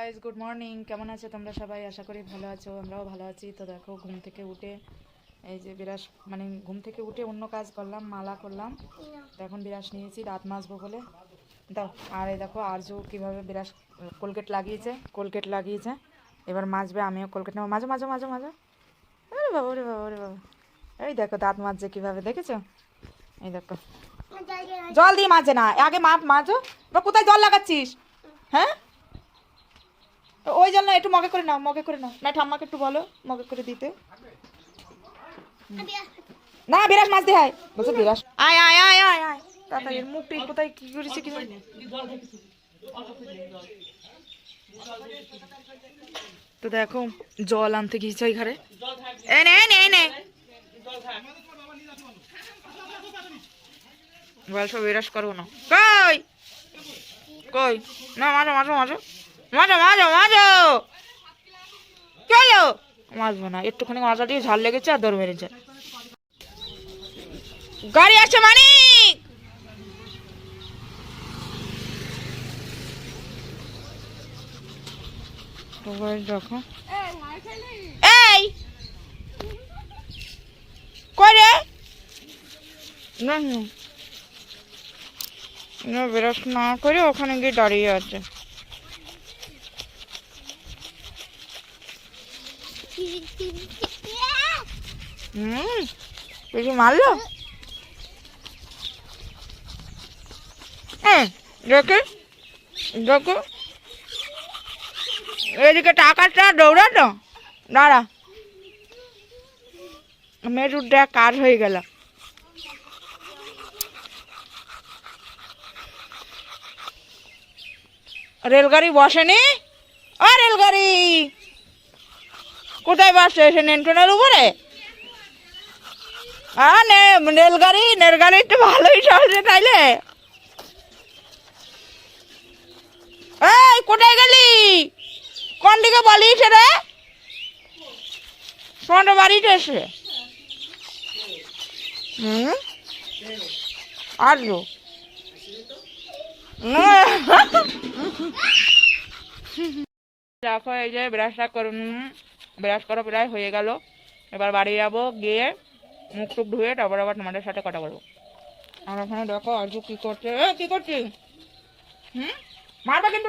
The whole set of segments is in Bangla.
গাইজ গুড মর্নিং কেমন আছো তোমরা সবাই? আশা করি ভালো আছো। আমরাও ভালো আছি। তো দেখো ঘুম থেকে উঠে এই যে বিরাস মানে ঘুম থেকে উঠে অন্য কাজ করলাম মালা করলাম। তো এখন বিরাস নিয়েছি রাত মাজবো বলে। দাও আর এই দেখো আর্য কীভাবে বিরাস কোলগেট লাগিয়েছে কোলগেট লাগিয়েছে। এবার মাজবে আমিও কোলগেট নেব। মাঝো মাঝো মাঝো মাঝো আরে বাবা ওরে বাবা ওরে বাবা। এই দেখো দাঁত মাজছে কীভাবে দেখেছ? এই দেখো। জল দিয়ে মাজে না। আগে মা মাজো। বা কোথায় জল লাগাচ্ছিস? হ্যাঁ? ওই জল না, একটু মগে করে নাও, মগে করে নাও। না, ঠাম্মাকে একটু বলো, মগে করে দিতে। না বিরাস মাছ দিয়ে আয়। বলছো বিরাস আয় আয় আয় আয় আয়। তাড়াতাড়ি মুখটা কোথায় কি করেছে কি তো দেখো, জল আনতে গিয়েছে ওই ঘরে। এ নে নে নে। বলছো বিরাস করব না। কই? কই? না মাঝো মাঝো মাঝো মাঝো মাঝো মাঝো চলো। মাঝবো না, একটুখানি মাজা দিয়ে ঝাল লেগেছে আর দৌড় মেরেছে। গাড়ি আছে মানিক! দেখো। এই! কই রে? না না। না করে ওখানে গিয়ে দাঁড়িয়ে আছে। হুম, বেশি মারলো? হ্যাঁ দেখে, দেখো। এদিকে টাকাটা দৌড়ানো দাঁড়া। মেরুর দেখ কাজ হয়ে গেল। রেলগাড়ি বসেনি? ও, রেলগাড়ি! কোথায় বসছে সে নেন্টনের উপরে? হ্যাঁ রেলগাড়ি রেলগাড়ি একটু ভালোই চলছে তাইলে। কোথায় গেলি? কোন দিকে বলিস রে? কোন বাড়িতে এসে। হুম? দেখো এই যে ব্রাশটা করুন। ব্রাশ করা প্রায় হয়ে গেল। এবার বাড়ি যাব, গিয়ে মুখ টুক ধুয়ে তারপর আবার তোমাদের সাথে কথা বলব। আর ওখানে দেখো আরজু কি করছে? কি করছিস হুম? মারবা কিন্তু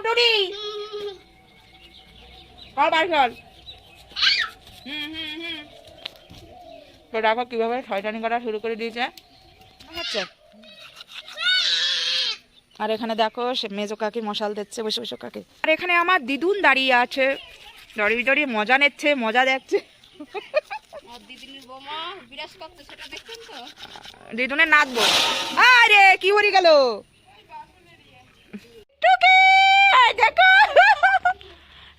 বার চল। হুম হুম তো দেখো কীভাবে শয়তানি করা শুরু করে দিয়েছে। আর এখানে দেখো মেজো কাকি মশাল দিচ্ছে, বসে বসে কাকি। আর এখানে আমার দিদুন দাঁড়িয়ে আছে। দাঁড়িয়ে দাঁড়িয়ে মজা নিচ্ছে মজা দেখছে। দিদুনের নাচবো আরে কি হরি গেল?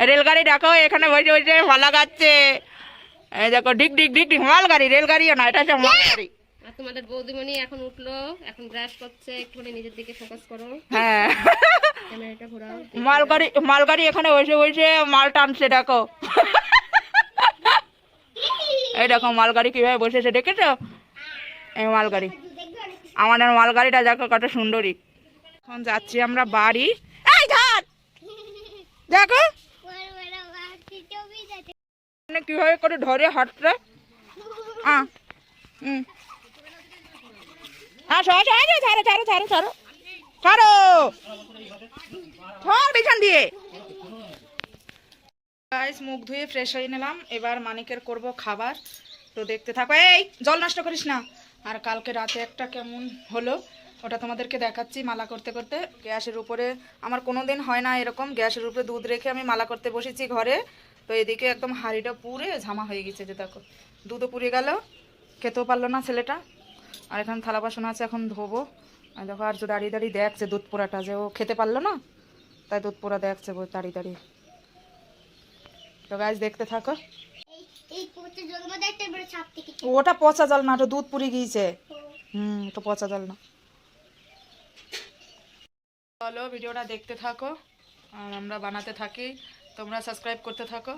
রেলগাড়ি দেখো এখানে বসে বসে মালা গাচ্ছে। এই দেখো ডিক ডিক ডিক ডিক মালগাড়ি রেলগাড়িও না এটা হচ্ছে মালগাড়ি আর তোমাদের বৌদিমণি এখন উঠল এখন ব্রাশ করছে একটুখানি নিজের দিকে ফোকাস করো। হ্যাঁ। মালগাড়ি মালগাড়ি এখানে বসে বসে মাল টানছে, দেখো। এই দেখো, মালগাড়ি কীভাবে বসেছে, দেখেছ? এই মালগাড়ি। আমাদের মালগাড়িটা দেখো, কত সুন্দরী। এখন যাচ্ছি আমরা বাড়ি। এই ঘাট দেখো। মানে কীভাবে করে ধরে হাঁটছে আহ হুম। হ্যাঁ সবাই সবাই ছাড়ো ছাড়ো ছাড়ো ছাড়ো ধর বিছান দিয়ে। গাইস মুখ ধুয়ে ফ্রেশ হয়ে নিলাম। এবার মানিকের করব খাবার। তো দেখতে থাকো। এই, জল নষ্ট করিস না। আর কালকে রাতে একটা কেমন হলো, ওটা তোমাদেরকে দেখাচ্ছি মালা করতে করতে। গ্যাসের উপরে আমার কোনো দিন হয় না এরকম। গ্যাসের উপরে দুধ রেখে আমি মালা করতে বসেছি ঘরে। তো এদিকে একদম হাঁড়িটা পুড়ে ঝামা হয়ে গেছে যে দেখো। দুধও পুড়ে গেল। খেতেও পারল না ছেলেটা। আর এখানে থালা বাসন আছে, এখন ধোবো। দেখো আর দাঁড়িয়ে দাঁড়িয়ে দেখছে দুধ পোড়াটা যে ও খেতে পারল না তাই দুধ পোড়া দেখছে বই দাঁড়িয়ে দাঁড়িয়ে। তো গাছ দেখতে থেকে। ওটা পচা জল না ওটা দুধ পুড়ে গিয়েছে। হুম ওটা পচা জল না। চলো ভিডিওটা দেখতে থাকো। আর আমরা বানাতে থাকি। তোমরা সাবস্ক্রাইব করতে থাকো।